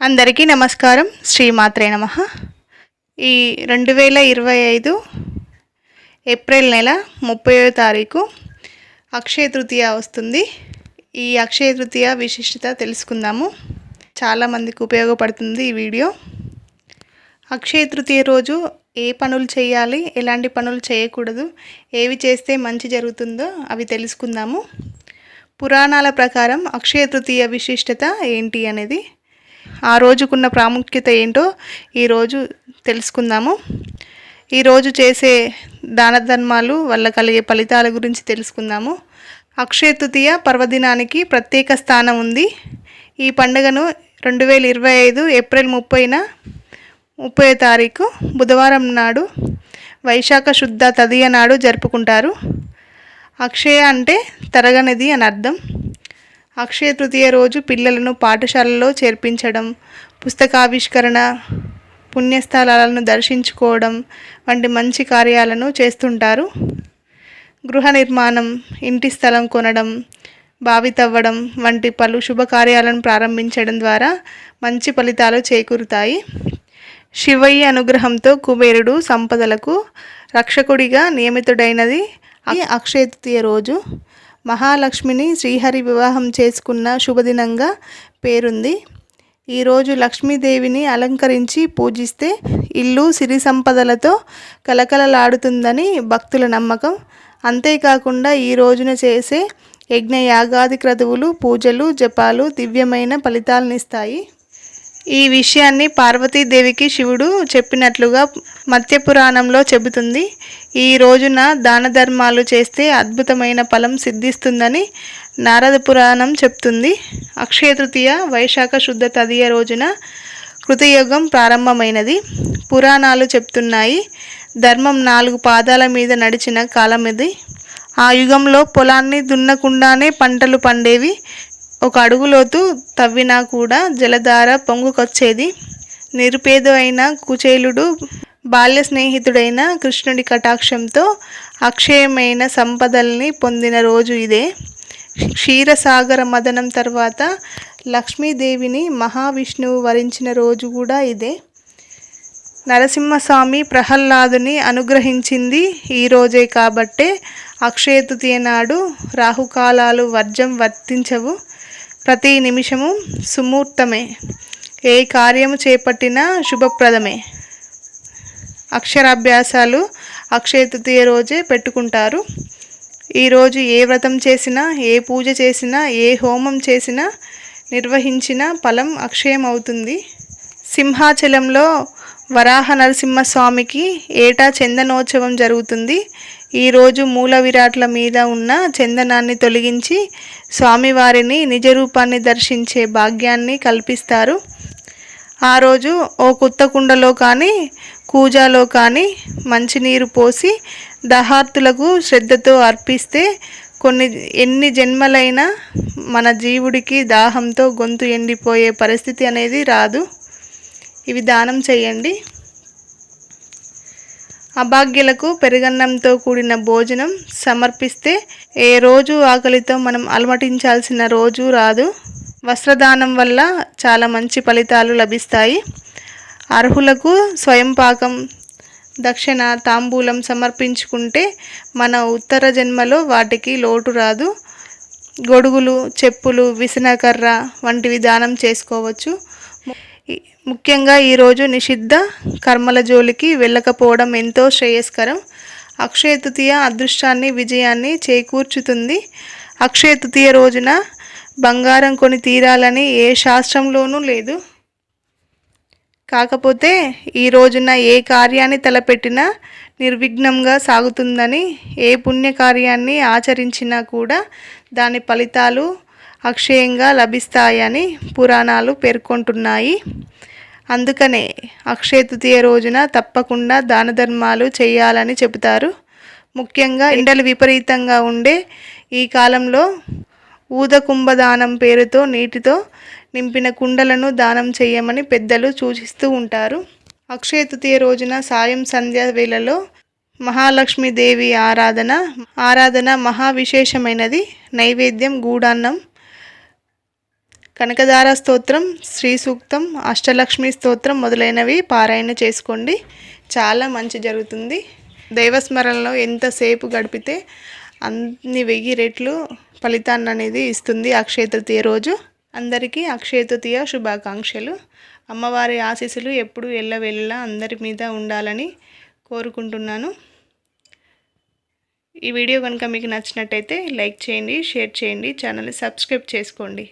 అందరికీ నమస్కారం. శ్రీమాత్రే నమ. ఈ రెండు వేల ఇరవై ఐదు ఏప్రిల్ నెల ముప్పయో తారీఖు అక్షయ తృతీయ వస్తుంది. ఈ అక్షయ తృతీయ విశిష్టత తెలుసుకుందాము. చాలామందికి ఉపయోగపడుతుంది ఈ వీడియో. అక్షయ తృతీయ రోజు ఏ పనులు చేయాలి ఎలాంటి పనులు చేయకూడదు ఏవి చేస్తే మంచి జరుగుతుందో అవి తెలుసుకుందాము. పురాణాల ప్రకారం అక్షయ తృతీయ విశిష్టత ఏంటి అనేది ఆ రోజుకున్న ప్రాముఖ్యత ఏంటో ఈరోజు తెలుసుకుందాము. ఈరోజు చేసే దాన ధర్మాలు వల్ల కలిగే ఫలితాల గురించి తెలుసుకుందాము. అక్షయ తృతీయ పర్వదినానికి ప్రత్యేక స్థానం ఉంది. ఈ పండుగను రెండు వేల ఇరవై ఐదు ఏప్రిల్ ముప్పైన ముప్పై తారీఖు బుధవారం నాడు వైశాఖ శుద్ధ తదియ నాడు జరుపుకుంటారు. అక్షయ అంటే తరగనిది అని అర్థం. అక్షయ తృతీయ రోజు పిల్లలను పాఠశాలలో చేర్పించడం పుస్తకావిష్కరణ పుణ్యస్థలాలను దర్శించుకోవడం వంటి మంచి కార్యాలను చేస్తుంటారు. గృహ నిర్మాణం ఇంటి స్థలం కొనడం బావి తవ్వడం వంటి పలు శుభకార్యాలను ప్రారంభించడం ద్వారా మంచి ఫలితాలు చేకూరుతాయి. శివయ్య అనుగ్రహంతో కుబేరుడు సంపదలకు రక్షకుడిగా నియమితుడైనది అక్షయ తృతీయ రోజు. మహాలక్ష్మిని శ్రీహరి వివాహం చేసుకున్న శుభదినంగా పేరుంది. ఈరోజు లక్ష్మీదేవిని అలంకరించి పూజిస్తే ఇల్లు సిరి సంపదలతో కలకలలాడుతుందని భక్తుల నమ్మకం. అంతేకాకుండా ఈ రోజున చేసే యజ్ఞ యాగాది క్రతువులు పూజలు జపాలు దివ్యమైన ఫలితాలనిస్తాయి. ఈ విషయాన్ని పార్వతీదేవికి శివుడు చెప్పినట్లుగా మత్స్య పురాణంలో చెబుతుంది. ఈ రోజున దాన ధర్మాలు చేస్తే అద్భుతమైన ఫలం సిద్ధిస్తుందని నారద పురాణం చెప్తుంది. అక్షయ తృతీయ వైశాఖ శుద్ధ తదియ రోజున కృతయుగం ప్రారంభమైనది. పురాణాలు చెప్తున్నాయి. ధర్మం నాలుగు పాదాల మీద నడిచిన కాలం ఇది. ఆ యుగంలో పొలాన్ని దున్నకుండానే పంటలు పండేవి. ఒక అడుగులోతు తవ్వినా కూడా జలధార పొంగుకొచ్చేది. నిరుపేద అయిన కుచేలుడు బాల్య స్నేహితుడైన కృష్ణుడి కటాక్షంతో అక్షయమైన సంపదల్ని పొందిన రోజు ఇదే. క్షీరసాగర మదనం తర్వాత లక్ష్మీదేవిని మహావిష్ణువు వరించిన రోజు కూడా ఇదే. నరసింహస్వామి ప్రహ్లాదుని అనుగ్రహించింది ఈ రోజే కాబట్టే అక్షయ తృతీయ నాడు రాహుకాలాలు వర్జం వర్తించవు. ప్రతి నిమిషము సుమూర్తమే ఏ కార్యము చేపట్టినా శుభప్రదమే. అక్షరాభ్యాసాలు అక్షయ తృతీయ రోజే పెట్టుకుంటారు. ఈరోజు ఏ వ్రతం చేసినా ఏ పూజ చేసినా ఏ హోమం చేసినా నిర్వహించిన ఫలం అక్షయం అవుతుంది సింహాచలంలో వరాహ నరసింహస్వామికి ఏటా చందనోత్సవం జరుగుతుంది. ఈరోజు మూల విరాట్ల మీద ఉన్న చందనాన్ని తొలగించి స్వామివారిని నిజ రూపాన్ని దర్శించే భాగ్యాన్ని కల్పిస్తారు. ఆ రోజు ఓ కొత్త కుండలో కానీ కూజాలో కానీ మంచినీరు పోసి దహార్తులకు శ్రద్ధతో అర్పిస్తే కొన్ని ఎన్ని జన్మలైనా మన జీవుడికి దాహంతో గొంతు ఎండిపోయే పరిస్థితి అనేది రాదు. ఇవి దానం చేయండి. అభాగ్యులకు పెరుగన్నంతో కూడిన భోజనం సమర్పిస్తే ఏ రోజు ఆకలితో మనం అలమటించాల్సిన రోజు రాదు. వస్త్రదానం వల్ల చాలా మంచి ఫలితాలు లభిస్తాయి. అర్హులకు స్వయం పాకం దక్షిణ తాంబూలం సమర్పించుకుంటే మన ఉత్తర జన్మలో వాటికి లోటు రాదు. గొడుగులు చెప్పులు విసనకర్ర వంటివి దానం చేసుకోవచ్చు. ముఖ్యంగా ఈరోజు నిషిద్ధ కర్మల జోలికి వెళ్ళకపోవడం ఎంతో శ్రేయస్కరం. అక్షయ తృతీయ అదృష్టాన్ని విజయాన్ని చేకూర్చుతుంది. అక్షయ తృతీయ రోజున బంగారం కొని తీరాలని ఏ శాస్త్రంలోనూ లేదు. కాకపోతే ఈ రోజున ఏ కార్యాన్ని తలపెట్టినా నిర్విఘ్నంగా సాగుతుందని ఏ పుణ్యకార్యాన్ని ఆచరించినా కూడా దాని ఫలితాలు అక్షయంగా లభిస్తాయని పురాణాలు పేర్కొంటున్నాయి. అందుకనే అక్షయ తృతీయ రోజున తప్పకుండా దాన ధర్మాలు చేయాలని చెబుతారు. ముఖ్యంగా ఎండలు విపరీతంగా ఉండే ఈ కాలంలో ఊదకుంభదానం పేరుతో నీటితో నింపిన కుండలను దానం చేయమని పెద్దలు సూచిస్తూ ఉంటారు. అక్షయ తృతీయ రోజున సాయం సంధ్య వేళలో మహాలక్ష్మీదేవి ఆరాధన ఆరాధన మహా విశేషమైనది నైవేద్యం గూడాన్నం కనకదార స్తోత్రం శ్రీ సూక్తం అష్టలక్ష్మి స్తోత్రం మొదలైనవి పారాయణ చేసుకోండి. చాలా మంచి జరుగుతుంది. దైవస్మరణలో ఎంతసేపు గడిపితే అన్ని వెయ్యి రెట్లు ఫలితాన్ని అనేది ఇస్తుంది అక్షయ తృతీయ రోజు. అందరికీ అక్షయ తృతీయ శుభాకాంక్షలు. అమ్మవారి ఆశీస్సులు ఎప్పుడు ఎల్లవెల్ల అందరి మీద ఉండాలని కోరుకుంటున్నాను. ఈ వీడియో కనుక మీకు నచ్చినట్టయితే లైక్ చేయండి షేర్ చేయండి ఛానల్ని సబ్స్క్రైబ్ చేసుకోండి.